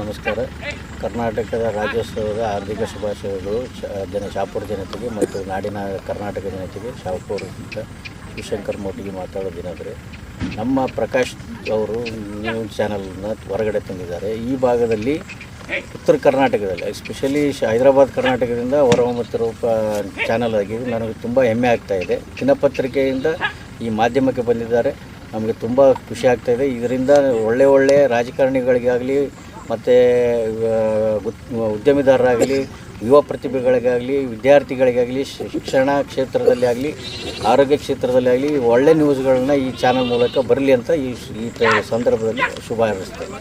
ನಮಸ್ಕಾರ. ಕರ್ನಾಟಕದ ರಾಜ್ಯೋತ್ಸವದ ಹಾರ್ದಿಕ ಶುಭಾಶಯಗಳು. ಜನ, ಶಾಪುರ ಜನತೆಗೆ ಮತ್ತು ನಾಡಿನ ಕರ್ನಾಟಕ ಜನತೆಗೆ. ಶಾಪುರ ಶಿವಶಂಕರ್ ಮೋಟಿಗೆ ಮಾತಾಡೋ ದಿನಾದರೆ. ನಮ್ಮ ಪ್ರಕಾಶ್ ಅವರು ನ್ಯೂಸ್ ಚಾನಲ್ನ ಹೊರಗಡೆ ತಂದಿದ್ದಾರೆ. ಈ ಭಾಗದಲ್ಲಿ ಉತ್ತರ ಕರ್ನಾಟಕದಲ್ಲಿ, ಎಸ್ಪೆಷಲಿ ಹೈದರಾಬಾದ್ ಕರ್ನಾಟಕದಿಂದ ಹೊರಹೊಮ್ಮುತ್ತಿರುವ ಚಾನಲ್ ಆಗಿದ್ದು ನನಗೆ ತುಂಬ ಹೆಮ್ಮೆ ಆಗ್ತಾ ಇದೆ. ದಿನಪತ್ರಿಕೆಯಿಂದ ಈ ಮಾಧ್ಯಮಕ್ಕೆ ಬಂದಿದ್ದಾರೆ. ನಮಗೆ ತುಂಬ ಖುಷಿ ಆಗ್ತಾ ಇದೆ. ಇದರಿಂದ ಒಳ್ಳೆ ಒಳ್ಳೆಯ ರಾಜಕಾರಣಿಗಳಿಗಾಗಲಿ ಮತ್ತು ಉದ್ಯಮಿದಾರರಾಗಲಿ, ಯುವ ಪ್ರತಿಭೆಗಳಿಗಾಗಲಿ, ವಿದ್ಯಾರ್ಥಿಗಳಿಗಾಗಲಿ ಶಿಕ್ಷಣ ಕ್ಷೇತ್ರದಲ್ಲಿ ಆಗಲಿ, ಆರೋಗ್ಯ ಕ್ಷೇತ್ರದಲ್ಲಿ ಆಗಲಿ, ಒಳ್ಳೆ ನ್ಯೂಸ್ಗಳನ್ನ ಈ ಚಾನಲ್ ಮೂಲಕ ಬರಲಿ ಅಂತ ಈ ಈ ಸಂದರ್ಭದಲ್ಲಿ ಶುಭ ಹಾರೈಸ್ತೇನೆ.